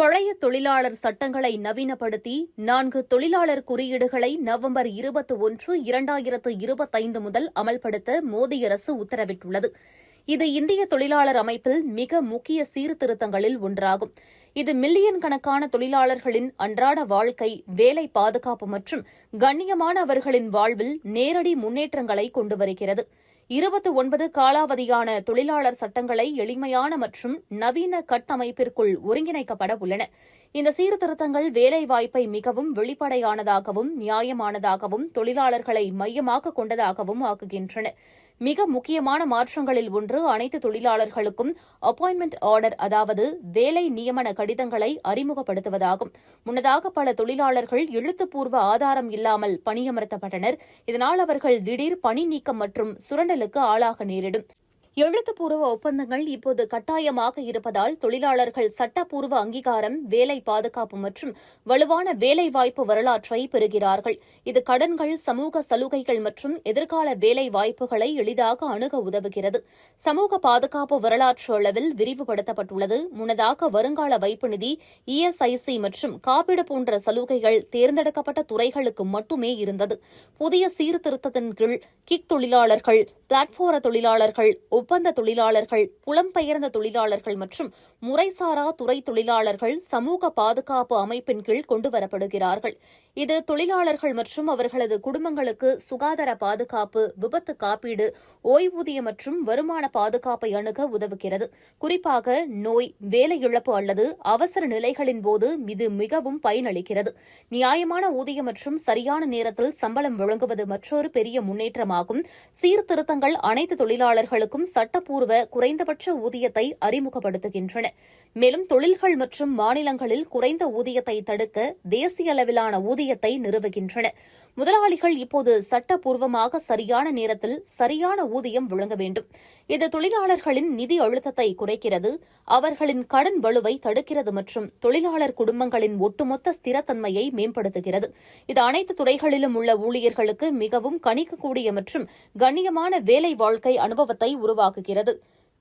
பழைய தொழிலாளர் சட்டங்களை நவீனப்படுத்தி நான்கு தொழிலாளர் குறியீடுகளை நவம்பர் இருபத்தி ஒன்று இரண்டாயிரத்து இருபத்தைந்து முதல் அமல்படுத்த மோடி அரசு உத்தரவிட்டுள்ளது. இது இந்திய தொழிலாளர் அமைப்பில் மிக முக்கிய சீர்திருத்தங்களில் ஒன்றாகும். இது மில்லியன் கணக்கான தொழிலாளர்களின் அன்றாட வாழ்க்கை வேலை பாதுகாப்பு மற்றும் கண்ணியமான அவர்களின் வாழ்வில் நேரடி முன்னேற்றங்களை கொண்டு வருகிறது. இருபத்தி ஒன்பது காலாவதியான தொழிலாளர் சட்டங்களை எளிமையான மற்றும் நவீன கட்டமைப்பிற்குள் ஒருங்கிணைக்கப்பட உள்ளன. இந்த சீர்திருத்தங்கள் வேலைவாய்ப்பை மிகவும் வெளிப்படையானதாகவும் நியாயமானதாகவும் தொழிலாளர்களை மையமாக கொண்டதாகவும் ஆக்குகின்றன. மிக முக்கியமான மாற்றங்களில் ஒன்று அனைத்து தொழிலாளர்களுக்கும் அப்பாயின்மெண்ட் ஆர்டர் அதாவது வேலை நியமன கடிதங்களை அறிமுகப்படுத்துவதாகும். முன்னதாக பல தொழிலாளர்கள் எழுத்துப்பூர்வ ஆதாரம் இல்லாமல் பணியமர்த்தப்பட்டனர். இதனால் அவர்கள் திடீர் பணி நீக்கம் மற்றும் சுரண்டலுக்கு ஆளாக நேரிடும். எழுத்துப்பூர்வ ஒப்பந்தங்கள் இப்போது கட்டாயமாக இருப்பதால் தொழிலாளர்கள் சட்டப்பூர்வ அங்கீகாரம் வேலை பாதுகாப்பு மற்றும் வலுவான வேலைவாய்ப்பு வரலாற்றை பெறுகிறார்கள். இது கடன்கள் சமூக சலுகைகள் மற்றும் எதிர்கால வேலை வாய்ப்புகளை எளிதாக அணுக உதவுகிறது. சமூக பாதுகாப்பு வரலாற்று அளவில் விரிவுபடுத்தப்பட்டுள்ளது. முன்னதாக வருங்கால வைப்பு நிதி இஎஸ்ஐசி மற்றும் காப்பீடு போன்ற சலுகைகள் தேர்ந்தெடுக்கப்பட்ட துறைகளுக்கு மட்டுமே இருந்தது. புதிய சீர்திருத்தத்தின் கீழ் கிக் தொழிலாளர்கள் பிளாட்போர தொழிலாளர்கள் ஒப்பந்த தொழிலாளர்கள் புலம்பெயர்ந்த தொழிலாளர்கள் மற்றும் முறைசாரா துறை தொழிலாளர்கள் சமூக பாதுகாப்பு அமைப்பின் கீழ் கொண்டுவரப்படுகிறார்கள். இது தொழிலாளர்கள் மற்றும் அவர்களது குடும்பங்களுக்கு சுகாதார பாதுகாப்பு விபத்து காப்பீடு ஓய்வூதிய மற்றும் வருமான பாதுகாப்பை அணுக உதவுகிறது. குறிப்பாக நோய் வேலை இழப்பு அல்லது அவசர நிலைகளின் போது இது மிகவும் பயனளிக்கிறது. நியாயமான ஊதியம் மற்றும் சரியான நேரத்தில் சம்பளம் வழங்குவது மற்றொரு பெரிய முன்னேற்றமாகும். சீர்திருத்தங்கள் அனைத்து தொழிலாளர்களுக்கும் சட்டப்பூர்வ குறைந்தபட்ச ஊதியத்தை அறிமுகப்படுத்துகின்றன. மேலும் தொழில்கள் மற்றும் மாநிலங்களில் குறைந்த ஊதியத்தை தடுக்க தேசிய அளவிலான ஊதியத்தை நிறுவுகின்றன. முதலாளிகள் இப்போது சட்டப்பூர்வமாக சரியான நேரத்தில் சரியான ஊதியம் வழங்க வேண்டும். இது தொழிலாளர்களின் நிதி அழுத்தத்தை குறைக்கிறது அவர்களின் கடன் வலுவை தடுக்கிறது மற்றும் தொழிலாளர் குடும்பங்களின் ஒட்டுமொத்த ஸ்திரத்தன்மையை மேம்படுத்துகிறது. இது அனைத்து துறைகளிலும் உள்ள ஊழியர்களுக்கு மிகவும் கணிக்கக்கூடிய மற்றும் கண்ணியமான வேலை வாழ்க்கை அனுபவத்தை உருவாக்குகிறது.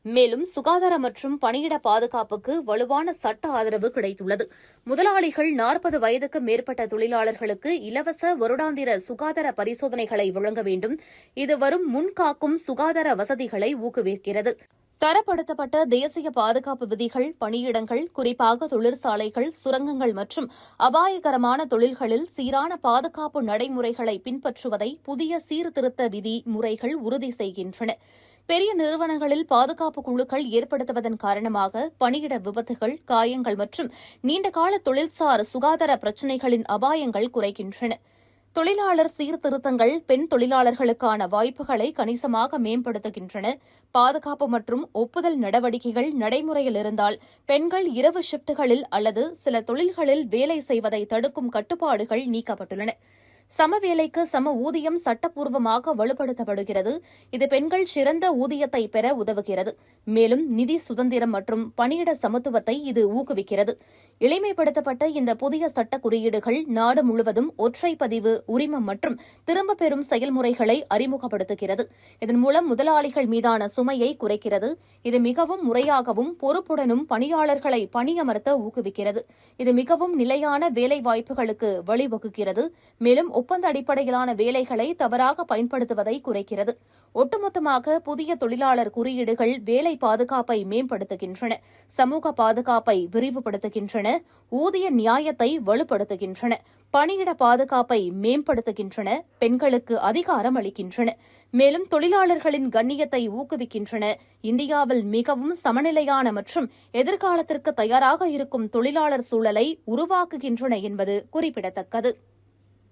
மேலும் சுகாதார மற்றும் பணியிட பாதுகாப்புக்கு வலுவான சட்ட ஆதரவு கிடைத்துள்ளது. முதலாளிகள் நாற்பது வயதுக்கு மேற்பட்ட தொழிலாளர்களுக்கு இலவச வருடாந்திர சுகாதார பரிசோதனைகளை வழங்க வேண்டும். இது வரும் முன்காக்கும் சுகாதார வசதிகளை ஊக்குவிக்கிறது. தரப்படுத்தப்பட்ட தேசிய பாதுகாப்பு விதிகள் பணியிடங்கள் குறிப்பாக தொழிற்சாலைகள் சுரங்கங்கள் மற்றும் அபாயகரமான தொழில்களில் சீரான பாதுகாப்பு நடைமுறைகளை பின்பற்றுவதை புதிய சீர்திருத்த விதி முறைகள் உறுதி செய்கின்றன. பெரிய நிறுவனங்களில் பாதுகாப்பு குழுக்கள் ஏற்படுத்துவதன் காரணமாக பணியிட விபத்துகள் காயங்கள் மற்றும் நீண்டகால தொழில்சார் சுகாதார பிரச்சினைகளின் அபாயங்கள் குறைகின்றன. தொழிலாளர் சீர்திருத்தங்கள் பெண் தொழிலாளர்களுக்கான வாய்ப்புகளை கணிசமாக மேம்படுத்துகின்றன. பாதுகாப்பு மற்றும் ஒப்புதல் நடவடிக்கைகள் நடைமுறையில் இருந்தால் பெண்கள் இரவு ஷிப்டுகளில் அல்லது சில தொழில்களில் வேலை செய்வதை தடுக்கும் கட்டுப்பாடுகள் நீக்கப்பட்டுள்ளன. சமவேலைக்கு சம ஊதியம் சட்டப்பூர்வமாக வலுப்படுத்தப்படுகிறது. இது பெண்கள் சிறந்த ஊதியத்தை பெற உதவுகிறது. மேலும் நிதி சுதந்திரம் மற்றும் பணியிட சமத்துவத்தை இது ஊக்குவிக்கிறது. எளிமைப்படுத்தப்பட்ட இந்த புதிய சட்ட குறியீடுகள் நாடு முழுவதும் ஒற்றை பதிவு உரிமம் மற்றும் திரும்பப் பெறும் செயல்முறைகளை அறிமுகப்படுத்துகிறது. இதன் மூலம் முதலாளிகள் மீதான சுமையை குறைக்கிறது. இது மிகவும் முறையாகவும் பொறுப்புடனும் பணியாளர்களை பணியமர்த்த ஊக்குவிக்கிறது. இது மிகவும் நிலையான வேலை வாய்ப்புகளுக்கு வழிவகுக்கிறது. மேலும் ஒப்பந்த அடிப்படையிலான வேலைகளை தவறாக பயன்படுத்துவதை குறைக்கிறது. ஒட்டுமொத்தமாக புதிய தொழிலாளர் குறியீடுகள் வேலை பாதுகாப்பை மேம்படுத்துகின்றன. சமூக பாதுகாப்பை விரிவுபடுத்துகின்றன. ஊதிய நியாயத்தை வலுப்படுத்துகின்றன. பணியிட பாதுகாப்பை மேம்படுத்துகின்றன. பெண்களுக்கு அதிகாரம் அளிக்கின்றன. மேலும் தொழிலாளர்களின் கண்ணியத்தை ஊக்குவிக்கின்றன. இந்தியாவில் மிகவும் சமநிலையான மற்றும் எதிர்காலத்திற்கு தயாராக இருக்கும் தொழிலாளர் சூழலை உருவாக்குகின்றன என்பது குறிப்பிடத்தக்கது.